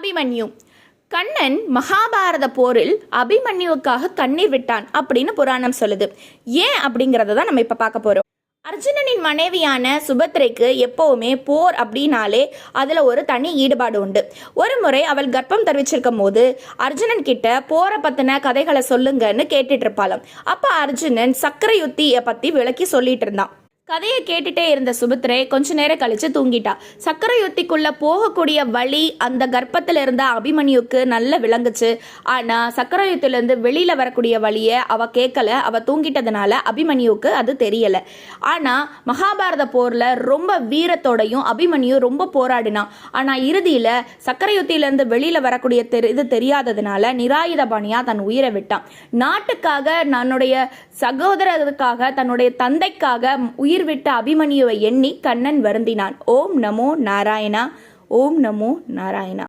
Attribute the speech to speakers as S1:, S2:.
S1: அபிமன்யு. கண்ணன் மகாபாரத போரில் அபிமன்யுவுக்காக கண்ணீர் விட்டான் அப்படின்னு புராணம் சொல்லுது. ஏன் அப்படிங்கிறத தான் நம்ம இப்போ பார்க்க போகிறோம் அர்ஜுனனின் மனைவியான சுபத்ரைக்கு எப்போவுமே போர் அப்படின்னாலே அதில் ஒரு தனி ஈடுபாடு உண்டு. ஒரு முறை அவள் கர்ப்பம் தெரிவிச்சிருக்கும் போது அர்ஜுனன் கிட்ட போரை பற்றின கதைகளை சொல்லுங்கன்னு கேட்டுட்டு இருப்பாளாம். அப்போ அர்ஜுனன் சக்கர யுத்தியை பற்றி விளக்கி சொல்லிட்டு இருந்தான். கதையை கேட்டுட்டே இருந்த சுபத்ரை கொஞ்ச நேரம் கழிச்சு தூங்கிட்டா. சக்கர யுத்திக்குள்ள போகக்கூடிய வழி அந்த கர்ப்பத்தில் இருந்த அபிமன்யுக்கு நல்ல விளங்குச்சு. ஆனா சக்கர யுத்திலேருந்து வெளியில வரக்கூடிய வழியை அவ கேட்கல. அவ தூங்கிட்டதுனால அபிமன்யுக்கு அது தெரியல. ஆனா மகாபாரத போர்ல ரொம்ப வீரத்தோடையும் அபிமன்யு ரொம்ப போராடினான் ஆனா இறுதியில சக்கர யுத்திலேருந்து வெளியில வரக்கூடிய தெரி இது தெரியாததுனால நிராயுதபாணியா தன் உயிரை விட்டான். நாட்டுக்காக தன்னுடைய சகோதரருக்காக தன்னுடைய தந்தைக்காக உயிர் விட்ட அபிமன்யுவை எண்ணி கண்ணன் வருந்தினான். ஓம் நமோ நாராயணா. ஓம் நமோ நாராயணா.